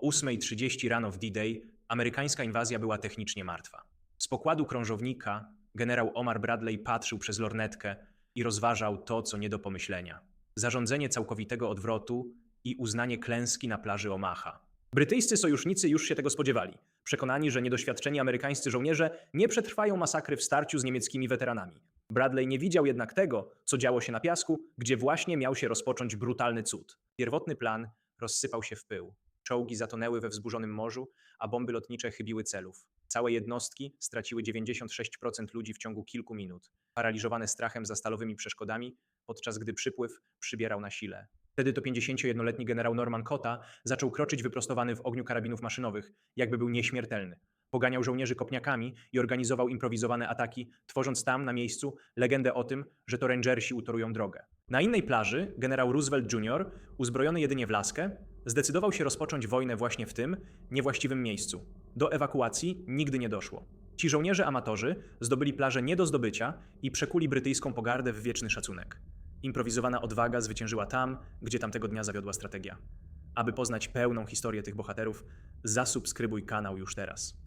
O 8.30 rano w D-Day amerykańska inwazja była technicznie martwa. Z pokładu krążownika generał Omar Bradley patrzył przez lornetkę i rozważał to, co nie do pomyślenia. Zarządzenie całkowitego odwrotu i uznanie klęski na plaży Omaha. Brytyjscy sojusznicy już się tego spodziewali, przekonani, że niedoświadczeni amerykańscy żołnierze nie przetrwają masakry w starciu z niemieckimi weteranami. Bradley nie widział jednak tego, co działo się na piasku, gdzie właśnie miał się rozpocząć brutalny cud. Pierwotny plan rozsypał się w pył. Czołgi zatonęły we wzburzonym morzu, a bomby lotnicze chybiły celów. Całe jednostki straciły 96% ludzi w ciągu kilku minut, paraliżowane strachem za stalowymi przeszkodami, podczas gdy przypływ przybierał na sile. Wtedy to 51-letni generał Norman Cotta zaczął kroczyć wyprostowany w ogniu karabinów maszynowych, jakby był nieśmiertelny. Poganiał żołnierzy kopniakami i organizował improwizowane ataki, tworząc tam na miejscu legendę o tym, że to rangersi utorują drogę. Na innej plaży generał Roosevelt Jr., uzbrojony jedynie w laskę, zdecydował się rozpocząć wojnę właśnie w tym niewłaściwym miejscu. Do ewakuacji nigdy nie doszło. Ci żołnierze amatorzy zdobyli plażę nie do zdobycia i przekuli brytyjską pogardę w wieczny szacunek. Improwizowana odwaga zwyciężyła tam, gdzie tamtego dnia zawiodła strategia. Aby poznać pełną historię tych bohaterów, zasubskrybuj kanał już teraz.